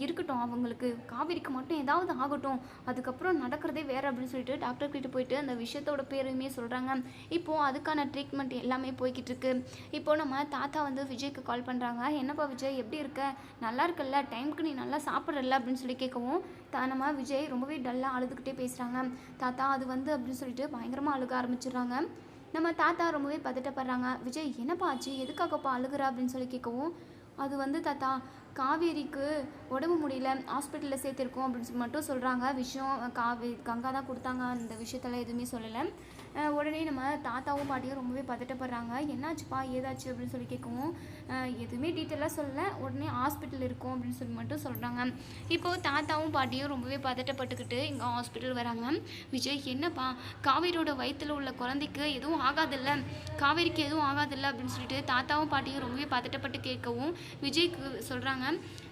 இருக்கட்டும் அவங்களுக்கு காவேரிக்கு மட்டும் ஏதாவது ஆகட்டும். அதுக்கப்புறம் நடக்கிறதே வேற அப்படின்னு சொல்லிட்டு டாக்டர் கிட்ட போயிட்டு அந்த விஷயத்தோட பேருமே சொல்கிறாங்க இப்போது அதுக்கான ட்ரீட்மெண்ட் எல்லாமே போய்கிட்டு இருக்கு. இப்போ நம்ம தாத்தா வந்து விஜய்க்கு கால் பண்ணுறாங்க என்னப்பா விஜய் எப்படி இருக்க? நல்லா இருக்கல்ல? டைமுக்கு நீ நல்லா சாப்பிட்றல அப்படின்னு சொல்லி கேட்கவும் நம்ம விஜய் ரொம்பவே டல்லாக அழுதுகிட்டே பேசுகிறாங்க தாத்தா அது வந்து அப்படின்னு சொல்லிட்டு பயங்கரமாக அழுக ஆரம்பிச்சிடுறாங்க. நம்ம தாத்தா ரொம்பவே பதட்டப்படுறாங்க. விஜய் என்னப்பா ஆச்சு? எதுக்காகப்பா அழுகிற? அப்படின்னு சொல்லி கேட்கவும் அது வந்து தாத்தா காவேரிக்கு உடம்பு முடியல. ஹாஸ்பிட்டலில் சேர்த்துருக்கோம் அப்படின்னு சொல்லி மட்டும் சொல்கிறாங்க விஷயம் காவே கங்கா தான் கொடுத்தாங்க. அந்த விஷயத்தெல்லாம் எதுவுமே சொல்லலை. உடனே நம்ம தாத்தாவும் பாட்டியும் ரொம்பவே பதட்டப்படுறாங்க. என்னாச்சுப்பா? ஏதாச்சு? அப்படின்னு சொல்லி கேட்கவும் எதுவுமே டீட்டெயிலாக சொல்லல. உடனே ஹாஸ்பிட்டல் இருக்கும். அப்படின்னு சொல்லி மட்டும் சொல்கிறாங்க இப்போது தாத்தாவும் பாட்டியும் ரொம்பவே பதட்டப்பட்டுக்கிட்டு இங்கே ஹாஸ்பிட்டல் வராங்க. விஜய் என்னப்பா? காவேரியோட வயிற்றில் உள்ள குழந்தைக்கு எதுவும் ஆகாதில்ல? காவேரிக்கு எதுவும் ஆகாதில்ல? அப்படின்னு சொல்லிட்டு தாத்தாவும் பாட்டியும் ரொம்பவே பதட்டப்பட்டு கேட்கவும் விஜய்க்கு சொல்கிறாங்க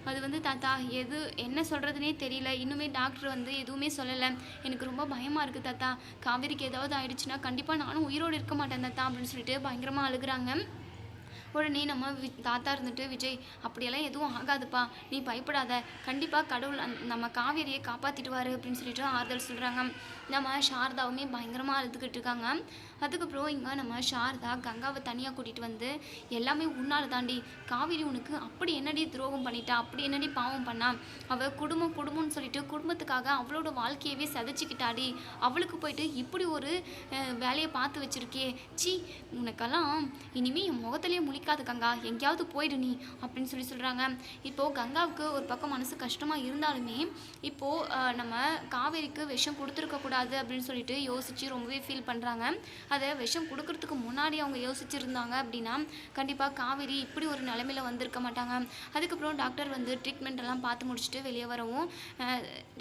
அது வந்து தாத்தா எது என்ன சொல்கிறதுனே தெரியல. இன்னுமே டாக்டர் வந்து எதுவுமே சொல்லலை. எனக்கு ரொம்ப பயமாக இருக்குது தாத்தா. காவேரிக்கு ஏதாவது ஆயிடுச்சுன்னா கண்டிப்பாக நானும் உயிரோடு இருக்க மாட்டேன் தாத்தா அப்படின்னு சொல்லிட்டு பயங்கரமாக அழுகுறாங்க. உடனே நம்ம வி தாத்தா இருந்துட்டு விஜய் அப்படியெல்லாம் எதுவும் ஆகாதுப்பா. நீ பயப்படாத. கண்டிப்பாக கடவுள் அந் நம்ம காவேரியை காப்பாற்றிடுவார் அப்படின்னு சொல்லிட்டு ஆறுதல் சொல்கிறாங்க நம்ம சாரதாவுமே பயங்கரமாக அழுதுகிட்டு இருக்காங்க. அதுக்கப்புறம் இங்கே நம்ம சாரதா கங்காவை தனியாக கூட்டிகிட்டு வந்து எல்லாமே உன்னால் தாண்டி. காவேரி உனக்கு அப்படி என்னடி துரோகம் பண்ணிட்டா? அப்படி என்னடி பாவம் பண்ணா? அவள் குடும்பம் குடும்பம்னு சொல்லிட்டு குடும்பத்துக்காக அவளோட வாழ்க்கையவே சதைச்சிக்கிட்டாடி அவளுக்கு போயிட்டு இப்படி ஒரு வேலையை பார்த்து வச்சுருக்கே. சி உனக்கெல்லாம் இனிமே என் முகத்திலே முழிக்காது கங்கா. எங்கேயாவது போயிடு நீ அப்படின்னு சொல்லி சொல்கிறாங்க இப்போது கங்காவுக்கு ஒரு பக்கம் மனசு கஷ்டமாக இருந்தாலுமே இப்போது நம்ம காவேரிக்கு விஷம் கொடுத்துருக்கக்கூடாது அப்படின்னு சொல்லிட்டு யோசித்து ரொம்பவே ஃபீல் பண்ணுறாங்க அதை விஷம் கொடுக்கறதுக்கு முன்னாடி அவங்க யோசிச்சுருந்தாங்க அப்படின்னா கண்டிப்பாக காவேரி இப்படி ஒரு நிலமையில வந்திருக்க மாட்டாங்க. அதுக்கப்புறம் டாக்டர் வந்து ட்ரீட்மெண்ட் எல்லாம் பார்த்து முடிச்சுட்டு வெளியே வரவும்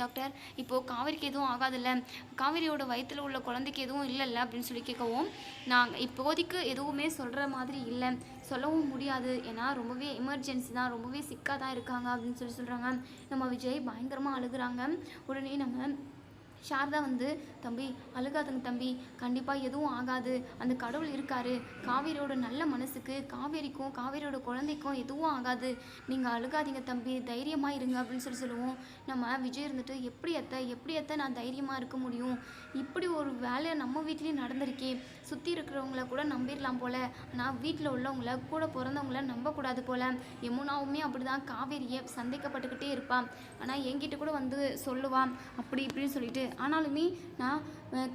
டாக்டர் இப்போது காவேரிக்கு எதுவும் ஆகாதில்ல. காவேரியோட வயிற்றில் உள்ள குழந்தைக்கு எதுவும் இல்லைல்ல அப்படின்னு சொல்லி கேட்கவும் நாங்கள் இப்போதைக்கு எதுவுமே சொல்கிற மாதிரி இல்லை. சொல்லவும் முடியாது. ஏன்னா ரொம்பவே எமர்ஜென்சி தான். ரொம்பவே சிக்காக தான் இருக்காங்க அப்படின்னு சொல்லி சொல்கிறாங்க நம்ம விஜய் பயங்கரமாக அழுகுறாங்க. உடனே நம்ம சாரதா வந்து தம்பி அழுகாதுங்க தம்பி. கண்டிப்பாக எதுவும் ஆகாது. அந்த கடவுள் இருக்காரு. காவேரியோட நல்ல மனசுக்கு காவேரிக்கும் காவேரியோட குழந்தைக்கும் எதுவும் ஆகாது. நீங்கள் அழுகாதீங்க தம்பி. தைரியமாக இருங்க அப்படின்னு சொல்லி சொல்லுவோம். நம்ம விஜய் இருந்துட்டு எப்படி எத்த எப்படி எத்த நான் தைரியமாக இருக்க முடியும்? இப்படி ஒரு வேலை நம்ம வீட்லேயும் நடந்திருக்கே. சுற்றி இருக்கிறவங்கள கூட நம்பிடலாம் போல. ஆனால் வீட்டில் உள்ளவங்கள கூட பிறந்தவங்கள நம்பக்கூடாது போல. யமுனாவுமே அப்படிதான். காவேரியை சந்தேகப்பட்டுக்கிட்டே இருப்பான் ஆனால் என்கிட்ட கூட வந்து சொல்லுவான் அப்படி இப்படின்னு சொல்லிட்டு ஆனாலுமே நான்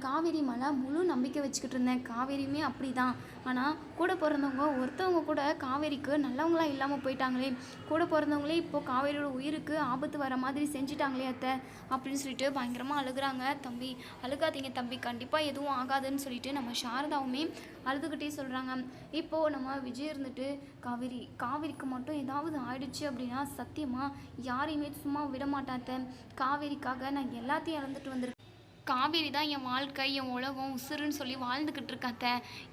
காவேரி மேலே முழு நம்பிக்கை வச்சுக்கிட்டு இருந்தேன். காவேரியுமே அப்படி தான் ஆனால் கூட பிறந்தவங்க ஒருத்தவங்க கூட காவேரிக்கு நல்லவங்களா இல்லாமல் போயிட்டாங்களே. கூட பிறந்தவங்களே இப்போது காவேரியோட உயிருக்கு ஆபத்து வர மாதிரி செஞ்சுட்டாங்களே அத்தை அப்படின்னு சொல்லிட்டு பயங்கரமாக அழுகுறாங்க. தம்பி அழுகாதீங்க தம்பி கண்டிப்பாக எதுவும் ஆகாதுன்னு சொல்லிட்டு நம்ம சாரதாவுமே அழுதுகிட்டே சொல்கிறாங்க இப்போது நம்ம விஜய் இருந்துட்டு காவேரி காவேரிக்கு மட்டும் ஏதாவது ஆயிடுச்சு அப்படின்னா சத்தியமாக யாரையுமே சும்மா விட மாட்டாத்த காவேரிக்காக நான் எல்லாத்தையும் இழந்துட்டு வந்திருக்கேன். காவேரி தான் என் வாழ்க்கை என் உலகம் உசுருன்னு சொல்லி வாழ்ந்துக்கிட்டு இருக்காத்த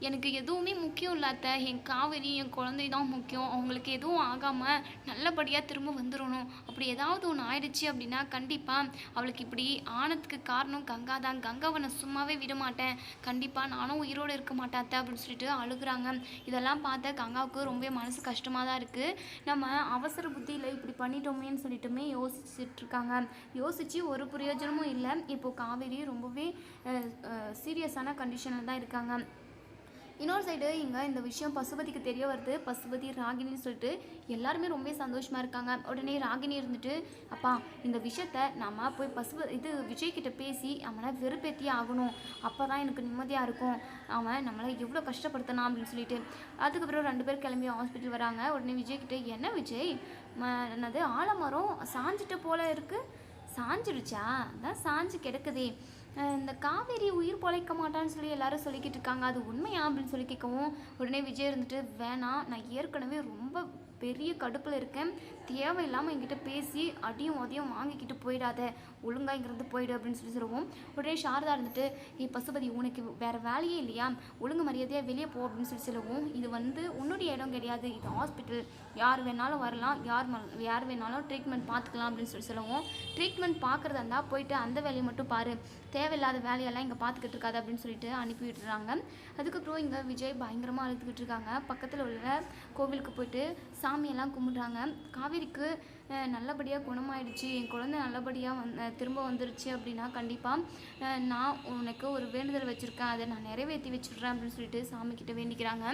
எனக்கு எதுவுமே முக்கியம் இல்லாத்த என் காவேரி என் குழந்தை தான் முக்கியம். அவங்களுக்கு எதுவும் ஆகாமல் நல்லபடியாக திரும்ப வந்துடணும் அப்படி ஏதாவது ஒன்று ஆயிடுச்சு அப்படின்னா கண்டிப்பாக அவளுக்கு இப்படி ஆனதுக்கு காரணம் கங்கா தான். கங்காவை நான் சும்மாவே விட மாட்டேன். கண்டிப்பாக நானும் உயிரோடு இருக்க மாட்டாத்த அப்படின்னு சொல்லிட்டு அழுகுறாங்க. இதெல்லாம் பார்த்த கங்காவுக்கு ரொம்ப மனசு கஷ்டமாக தான் இருக்குது நம்ம அவசர புத்தியில் இப்படி பண்ணிட்டோமேன்னு சொல்லிட்டுமே யோசிச்சுட்டு இருக்காங்க. யோசித்து ஒரு பிரயோஜனமும் இல்லை. இப்போ காவேரி ரொம்பவே சீரியஸான கண்டிஷனில் தான் இருக்காங்க. இன்னொரு சைடு இங்கே இந்த விஷயம் பசுபதிக்கு தெரிய வருது. பசுபதி ராகினின்னு சொல்லிட்டு எல்லாருமே ரொம்ப சந்தோஷமாக இருக்காங்க. உடனே ராகினி இருந்துட்டு அப்பா இந்த விஷயத்த நம்ம போய் பசுப இது விஜய்கிட்ட பேசி அவனை வெறுப்பேற்றி ஆகணும். அப்போ தான் எனக்கு நிம்மதியாக இருக்கும். அவன் நம்மளை எவ்வளோ கஷ்டப்படுத்தினான் அப்படின்னு சொல்லிட்டு. அதுக்கப்புறம் ரெண்டு பேர் கிளம்பி ஹாஸ்பிட்டல் வராங்க. உடனே விஜய்கிட்ட என்ன விஜய்? ம என்னது ஆலமரம் சாஞ்சிட்ட போல இருக்குது சாஞ்சிடுச்சா அதான் சாஞ்சு கிடக்குதே. இந்த காவேரி உயிர் பொழைக்க மாட்டான்னு சொல்லி எல்லாரும் சொல்லிக்கிட்டு இருக்காங்க. அது உண்மையா அப்படின்னு சொல்லி கேட்கவும் உடனே விஜய் இருந்துட்டு வேணாம் நான் ஏற்கனவே ரொம்ப பெரிய கடுப்பில் இருக்கேன் தேவையில்லாமல் என்கிட்ட பேசி அடியும் உதையும் வாங்கிக்கிட்டு போயிடாத. ஒழுங்கா இங்கேருந்து போயிடு அப்படின்னு சொல்லி சொல்லுவோம். உடனே சாரதா இருந்துட்டு ஏ பசுபதி உனக்கு வேறு வேலையே இல்லையா? ஒழுங்கு மரியாதையாக வெளியே போ அப்படின்னு சொல்லி சொல்லுவோம். இது வந்து உன்னுடைய இடம் கிடையாது. இது ஹாஸ்பிட்டல் யார் வேணாலும் வரலாம். யார் யார் வேணாலும் ட்ரீட்மெண்ட் பார்த்துக்கலாம் அப்படின்னு சொல்லி சொல்லுவோம். ட்ரீட்மெண்ட் பார்க்குறதா இருந்தால் போயிட்டு அந்த வேலையை மட்டும் பாரு. தேவையில்லாத வேலையெல்லாம் இங்கே பார்த்துக்கிட்டு இருக்காது அப்படின்னு சொல்லிட்டு அனுப்பி விட்டுறாங்க. அதுக்கப்புறம் இங்கே விஜய் பயங்கரமாக அழுத்துக்கிட்டு இருக்காங்க. பக்கத்தில் உள்ள கோவிலுக்கு போயிட்டு சாமியெல்லாம் கும்பிட்றாங்க. காவேரிக்கு நல்லபடியாக குணமாயிடுச்சு. என் குழந்தை நல்லபடியாக வந் திரும்ப வந்துருச்சு அப்படின்னா கண்டிப்பாக நான் உனக்கு ஒரு வேண்டுதல் வச்சுருக்கேன். அதை நான் நிறைவேற்றி வச்சுடுறேன் அப்படின்னு சொல்லிட்டு சாமிக்கிட்ட வேண்டிக்கிறாங்க.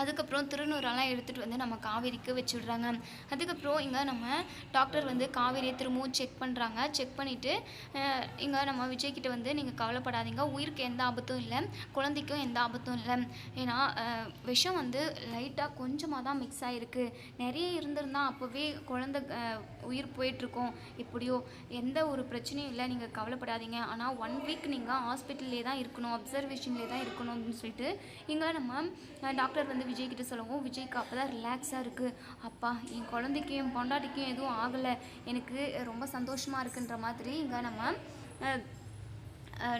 அதுக்கப்புறம் திருநூறெல்லாம் எடுத்துகிட்டு வந்து நம்ம காவேரிக்கு வச்சுடுறாங்க. அதுக்கப்புறம் இங்கே நம்ம டாக்டர் வந்து காவேரியை திரும்பவும் செக் பண்ணுறாங்க செக் பண்ணிவிட்டு இங்கே நம்ம விஜய்கிட்ட வந்து நீங்கள் கவலைப்படாதீங்க. உயிருக்கு எந்த ஆபத்தும் இல்லை. குழந்தைக்கும் எந்த ஆபத்தும் இல்லை. ஏன்னா விஷம் வந்து லைட்டாக கொஞ்சமாக தான் மிக்ஸ் ஆகிருக்கு நிறைய இருந்திருந்தால் அப்போவே குழந்தை உயிர் போயிட்டுருக்கோம். எப்படியோ எந்த ஒரு பிரச்சனையும் இல்லை. நீங்கள் கவலைப்படாதீங்க. ஆனால் ஒன் வீக் நீங்கள் ஹாஸ்பிட்டல்லே தான் இருக்கணும் அப்சர்வேஷன்லேயே தான் இருக்கணும் அப்படின்னு சொல்லிட்டு இங்கே நம்ம டாக்டர் வந்து விஜய் கிட்ட சொல்லவும் விஜய்க்கு அப்போ தான் ரிலாக்ஸாக இருக்குது அப்பா என் குழந்தைக்கும் என் பொண்டாட்டிக்கும் எதுவும் ஆகலை. எனக்கு ரொம்ப சந்தோஷமாக இருக்குன்ற மாதிரி இங்கே நம்ம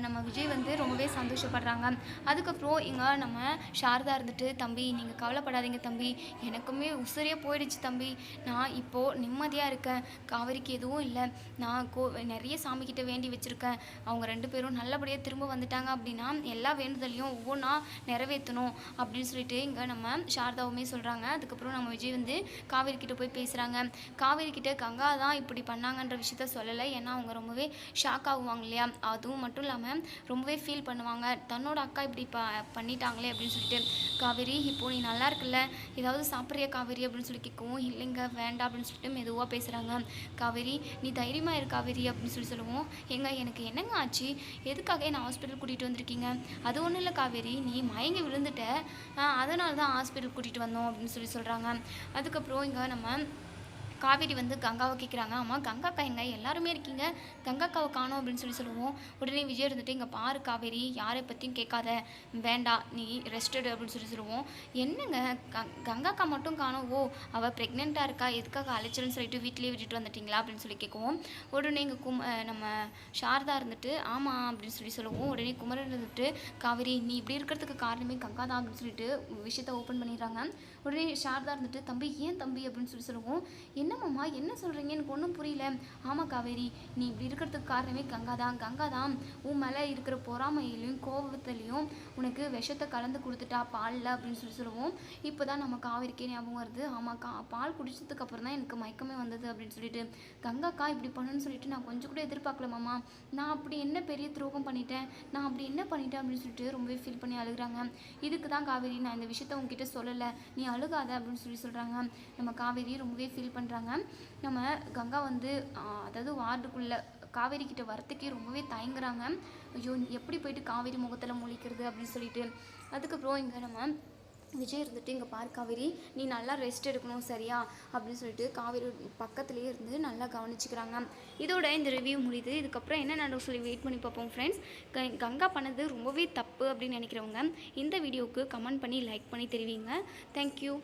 நம்ம விஜய் வந்து ரொம்பவே சந்தோஷப்படுறாங்க. அதுக்கப்புறம் இங்கே நம்ம சாரதா இருந்துட்டு தம்பி நீங்கள் கவலைப்படாதீங்க தம்பி. எனக்குமே உசுரே போயிடுச்சு தம்பி. நான் இப்போது நிம்மதியாக இருக்கேன். காவேரிக்கு எதுவும் இல்லை. நான் கோ நிறைய சாமிக்கிட்ட வேண்டி வச்சுருக்கேன். அவங்க ரெண்டு பேரும் நல்லபடியாக திரும்ப வந்துட்டாங்க அப்படின்னா எல்லா வேண்டுதலையும் ஒவ்வொன்றா நிறைவேற்றணும். அப்படின்னு சொல்லிட்டு இங்கே நம்ம சாரதாவுமே சொல்கிறாங்க அதுக்கப்புறம் நம்ம விஜய் வந்து காவேரி கிட்ட போய் பேசுகிறாங்க காவேரி கிட்ட கங்கா தான் இப்படி பண்ணாங்கன்ற விஷயத்த சொல்லலை. ஏன்னா அவங்க ரொம்பவே ஷாக் ஆகுவாங்க இல்லையா? அதுவும் மட்டும் இல்லாமல் ரொம்பவே ஃபீல் பண்ணுவாங்க. தன்னோட அக்கா இப்படி ப பண்ணிட்டாங்களே அப்படின்னு சொல்லிட்டு காவேரி இப்போ நீ நல்லா இருக்குல்ல? ஏதாவது சாப்பிட்றியா காவேரி? அப்படின்னு சொல்லி கேட்கவும் இல்லைங்க வேண்டாம் அப்படின்னு சொல்லிட்டு மெதுவாக பேசுகிறாங்க காவேரி நீ தைரியமாக இரு காவேரி அப்படின்னு சொல்லி சொல்லுவோம். ஏங்க எனக்கு என்னங்க ஆச்சு? எதுக்காக என்னை ஹாஸ்பிட்டல் கூட்டிகிட்டு வந்திருக்கீங்க? அது ஒன்றும் இல்லை காவேரி நீ மயங்கி விழுந்துட்ட. அதனால தான் ஹாஸ்பிட்டல் கூட்டிகிட்டு வந்தோம் அப்படின்னு சொல்லி சொல்கிறாங்க அதுக்கப்புறம் இங்கே நம்ம காவேரி வந்து கங்காவை கேட்குறாங்க ஆமாம் கங்காக்கா எங்க எல்லாருமே இருக்கீங்க. கங்காக்காவை காணோம் அப்படின்னு சொல்லி சொல்லுவோம். உடனே விஜய் இருந்துட்டு இங்கே பாரு காவேரி யாரை பற்றியும் கேட்காத. வேண்டாம் நீ ரெஸ்டட் அப்படின்னு சொல்லி சொல்லுவோம். என்னங்க க கங்காக்கா மட்டும் காணோம். ஓ அவள் ப்ரெக்னெண்ட்டாக இருக்கா? எதுக்காக அழைச்சல்னு சொல்லிட்டு வீட்டிலேயே விட்டுட்டு வந்துட்டீங்களா? அப்படின்னு சொல்லி கேட்குவோம் உடனே இங்கே கும் நம்ம சாரதா இருந்துட்டு ஆமாம் அப்படின்னு சொல்லி சொல்லுவோம். உடனே குமரன் இருந்துட்டு காவேரி நீ இப்படி இருக்கிறதுக்கு காரணமே கங்கா தான் அப்படின்னு சொல்லிட்டு விஷயத்த ஓப்பன் பண்ணிடுறாங்க. உடனே சாரதா இருந்துட்டு தம்பி ஏன் தம்பி? அப்படின்னு சொல்லி சொல்லுவோம். என்னம்மாம்மா என்ன சொல்கிறீங்க எனக்கு ஒன்றும் புரியல. ஆமாம் காவேரி. நீ இப்படி இருக்கிறதுக்கு காரணமே கங்கா தான். கங்கா தான் உன் மேலே இருக்கிற பொறாமையிலையும் கோபத்துலையும் உனக்கு விஷத்தை கலந்து கொடுத்துட்டா பாலில்? அப்படின்னு சொல்லி சொல்லுவோம். இப்போ தான் நம்ம காவேரிக்கே ஞாபகம் வருது. ஆமாம் கா பால் குடிச்சதுக்கு அப்புறம் தான் எனக்கு மயக்கமே வந்தது அப்படின்னு சொல்லிட்டு. கங்காக்கா இப்படி பண்ணுன்னு சொல்லிட்டு நான் கொஞ்சம் கூட எதிர்பார்க்கல மாமா. நான் அப்படி என்ன பெரிய துரோகம் பண்ணிட்டேன்? நான் அப்படி என்ன பண்ணிட்டேன்? அப்படின்னு சொல்லிட்டு ரொம்பவே ஃபீல் பண்ணி அழுகுறாங்க. இதுக்கு தான் காவேரி நான் இந்த விஷயத்த உங்ககிட்ட சொல்லலை. நீ அழுகாத அப்படின்னு சொல்லி சொல்கிறாங்க நம்ம காவேரி ரொம்பவே ஃபீல் பண்ணுறாங்க நம்ம கங்கா வந்து அதாவது வார்டுக்குள்ளே காவேரி கிட்ட வரத்துக்கே ரொம்பவே தயங்குறாங்க. ஐயோ எப்படி போயிட்டு காவேரி முகத்தில் முழிக்கிறது அப்படின்னு சொல்லிட்டு. அதுக்கப்புறம் இங்கே நம்ம விஜய் இருந்துட்டு இங்கே பார் காவேரி நீ நல்லா ரெஸ்ட் எடுக்கணும் சரியா? அப்படின்னு சொல்லிட்டு காவேரி பக்கத்துலேயே இருந்து நல்லா கவனிச்சுக்கிறாங்க. இதோட இந்த ரிவ்யூ முடியுது. இதுக்கப்புறம் என்ன நடக்கும் சொல்லி வெயிட் பண்ணி பார்ப்போம் ஃப்ரெண்ட்ஸ் கங்கா பண்ணது ரொம்பவே தப்பு அப்படின்னு நினைக்கிறவங்க இந்த வீடியோவுக்கு கமெண்ட் பண்ணி லைக் பண்ணி தெரிவிங்க. தேங்க்யூ